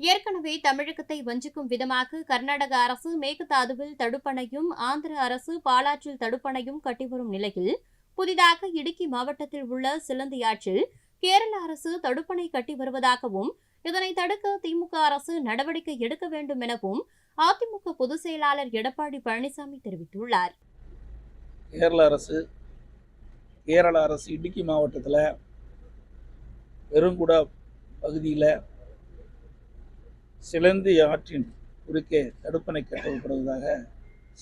ஏற்கனவே தமிழகத்தை வஞ்சிக்கும் விதமாக கர்நாடக அரசு மேகதாதுவில் தடுப்பணையும் ஆந்திர அரசு பாலாற்றில் தடுப்பணையும் கட்டிவரும் நிலையில் புதிதாக இடுக்கி மாவட்டத்தில் உள்ள சிலந்தியாற்றில் கேரள அரசு தடுப்பணை கட்டி வருவதாகவும் இதனை தடுக்க திமுக அரசு நடவடிக்கை எடுக்க வேண்டும் எனவும் அதிமுக பொதுச் செயலாளர் எடப்பாடி பழனிசாமி தெரிவித்துள்ளார். கேரள அரசு கேரள அரசு இடுக்கி மாவட்டத்தில் பெருங்குட பகுதியில் சிலந்தி ஆற்றின் குறுக்கே தடுப்பணை கட்டப்படுவதாக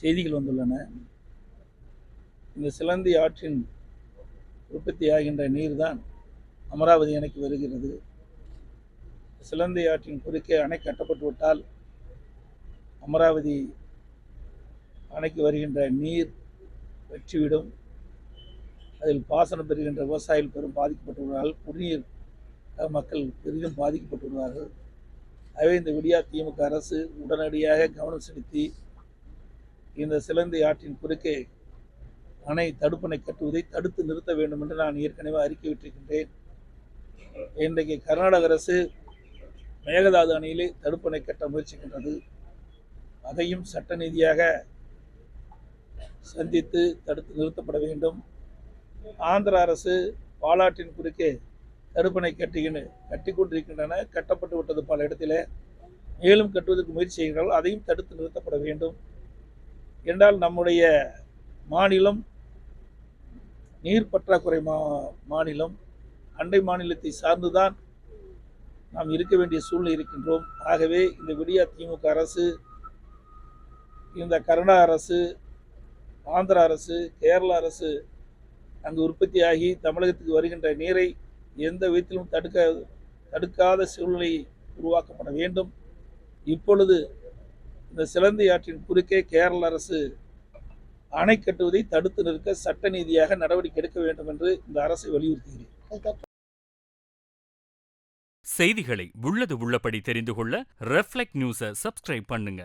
செய்திகள் வந்துள்ளன. இந்த சிலந்தி ஆற்றின் உற்பத்தியாகின்ற நீர்தான் அமராவதி அணைக்கு வருகிறது. சிலந்தி ஆற்றின் குறுக்கே அணை கட்டப்பட்டுவிட்டால் அமராவதி அணைக்கு வருகின்ற நீர் வெற்றிவிடும். அதில் பாசனம் பெறுகின்ற விவசாயிகள் பெரும் பாதிக்கப்பட்டுள்ளார்கள் குடிநீர் மக்கள் பெரிதும் பாதிக்கப்பட்டுள்ளார்கள் ஆகவே இந்த விடியா திமுக அரசு உடனடியாக கவனம் செலுத்தி இந்த சிலந்தி ஆற்றின் குறுக்கே அணை தடுப்பணை கட்டுவதை தடுத்து நிறுத்த வேண்டும் என்று நான் ஏற்கனவே அறிக்கை விட்டிருக்கின்றேன். இன்றைக்கு கர்நாடக அரசு மேகதாது அணையிலே தடுப்பணை கட்ட முயற்சிக்கின்றது. அதையும் சட்ட நீதியாக சந்தித்து தடுத்து நிறுத்தப்பட வேண்டும். ஆந்திர அரசு பாலாற்றின் குறுக்கே தடுப்பணை கட்டுகின்ற கட்டி கொண்டிருக்கின்றன கட்டப்பட்டு விட்டது பல இடத்திலே. மேலும் கட்டுவதற்கு முயற்சி செய்கிறார்கள் அதையும் தடுத்து நிறுத்தப்பட வேண்டும். என்றால் நம்முடைய மாநிலம் நீர் பற்றாக்குறை மா மாநிலம் அண்டை மாநிலத்தை சார்ந்துதான் நாம் இருக்க வேண்டிய சூழ்நிலை இருக்கின்றோம். ஆகவே இந்த விடியா திமுக அரசு இந்த கர்நாடக அரசு ஆந்திர அரசு கேரள அரசு அங்கு உற்பத்தியாகி தமிழகத்துக்கு வருகின்ற நீரை எந்த விதத்திலும் தடுக்க தடுக்காத சூழ்நிலை உருவாக்கப்பட வேண்டும். இப்பொழுது இந்த சிலந்தி ஆற்றின் குறுக்கே கேரள அரசு அணை கட்டுவதை தடுத்து நிற்க சட்ட நீதியாக நடவடிக்கை எடுக்க வேண்டும் என்று இந்த அரசை வலியுறுத்துகிறேன். செய்திகளை உள்ளது உள்ளபடி தெரிந்து கொள்ள ரெஃப்ளெக்ட் நியூஸை சப்ஸ்கிரைப் பண்ணுங்க.